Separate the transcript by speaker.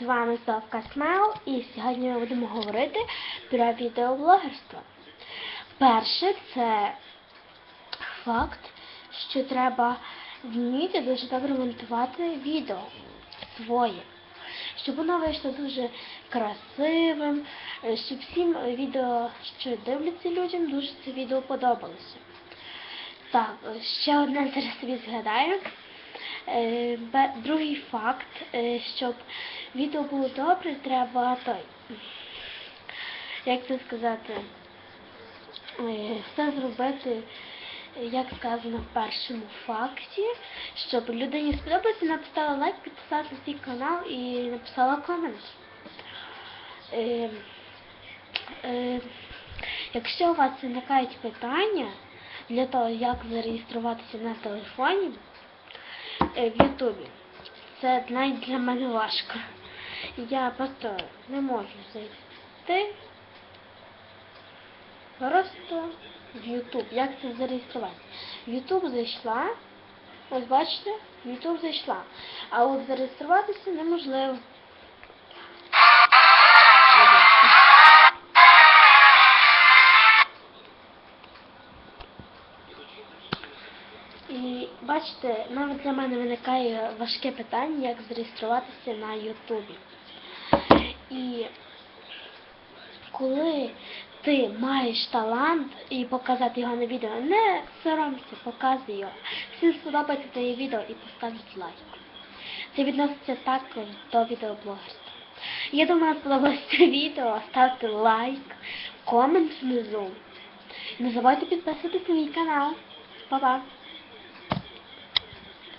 Speaker 1: З вами Совка Смел і сьогодні ми будемо говорити про відеоблогерство. Перше, це факт, що треба вміти дуже добре монтувати відео своє, щоб воно вийшло дуже красивим, щоб всім відео, що дивляться людям, дуже це відео подобалося. Так, ще одне зараз собі згадаю. Е, Другий факт, е, щоб відео було добре, треба той. Як це сказати? е, Все зробити, як сказано в першому факті, щоб людині сподобалося, написала лайк, підписала на свій канал і написала комент. Якщо у вас виникають питання для того, як зареєструватися на телефоні в Ютубі, це навіть для мене важко. Я просто не можу зайти просто в Ютуб. Як це зареєструвати? В Ютуб зайшла, ось бачите, в Ютуб зайшла. А от зареєструватися неможливо. І бачите, навіть для мене виникає важке питання, як зареєструватися на Ютубі. І коли ти маєш талант і показати його на відео, не соромся, показуй його. Всім сподобається твоє відео і поставить лайк. Це відноситься також до відеоблогерства. Я думаю, сподобалось це відео. Ставте лайк, комент внизу. Не забувайте підписуватись на мій канал. Па-па!